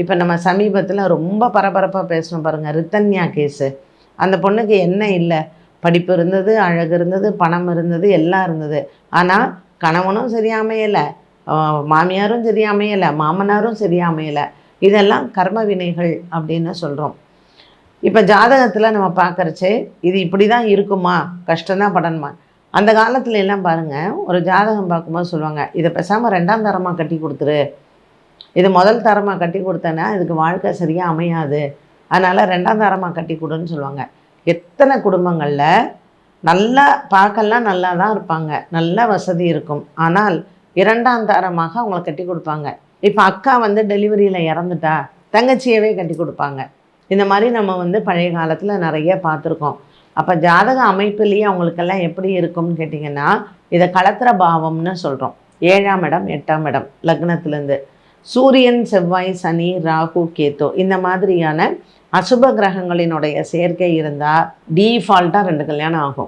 இப்போ நம்ம சமீபத்தில் ரொம்ப பரபரப்பாக பேசணும் பாருங்கள் ரித்தன்யா கேஸு. அந்த பொண்ணுக்கு என்ன இல்லை? படிப்பு இருந்தது அழகு இருந்தது பணம் இருந்தது எல்லாம் இருந்தது. ஆனால் கணவனும் சரியாமையலை மாமியாரும் சரியாமையலை மாமனாரும் சரியாமையலை. இதெல்லாம் கர்ம வினைகள் அப்படின்னு சொல்கிறோம் இப்போ ஜாதகத்தில் நம்ம பார்க்கறச்சே இது இப்படி தான் இருக்குமா? கஷ்டம்தான் படணுமா? அந்த காலத்துல எல்லாம் பாருங்கள் ஒரு ஜாதகம் பார்க்கும்போது சொல்லுவாங்க இதை பேசாமல் ரெண்டாம் தரமாக கட்டி கொடுத்துரு. இது முதல் தரமாக கட்டி கொடுத்தேன்னா இதுக்கு வாழ்க்கை சரியாக அமையாது. அதனால் ரெண்டாம் தரமாக கட்டி கொடுன்னு சொல்லுவாங்க. எத்தனை குடும்பங்களில் நல்லா பார்க்கலாம் நல்லா தான் இருப்பாங்க. நல்ல வசதி இருக்கும். ஆனால் இரண்டாம் தரமாக அவங்கள கட்டி கொடுப்பாங்க. இப்போ அக்கா வந்து டெலிவரியில் இறந்துட்டா தங்கச்சியவே கட்டி கொடுப்பாங்க. இந்த மாதிரி நம்ம வந்து பழைய காலத்தில் நிறைய பார்த்துருக்கோம். அப்போ ஜாதக அமைப்புலேயே அவங்களுக்கெல்லாம் எப்படி இருக்கும்னு கேட்டிங்கன்னா இதை களத்திர பாவம்னு சொல்கிறோம் ஏழாம் இடம் எட்டாம் இடம் லக்னத்துலேருந்து. சூரியன் செவ்வாய் சனி ராகு கேத்து இந்த மாதிரியான அசுப கிரகங்களினுடைய சேர்க்கை இருந்தால் டீஃபால்ட்டாக ரெண்டு கல்யாணம் ஆகும்.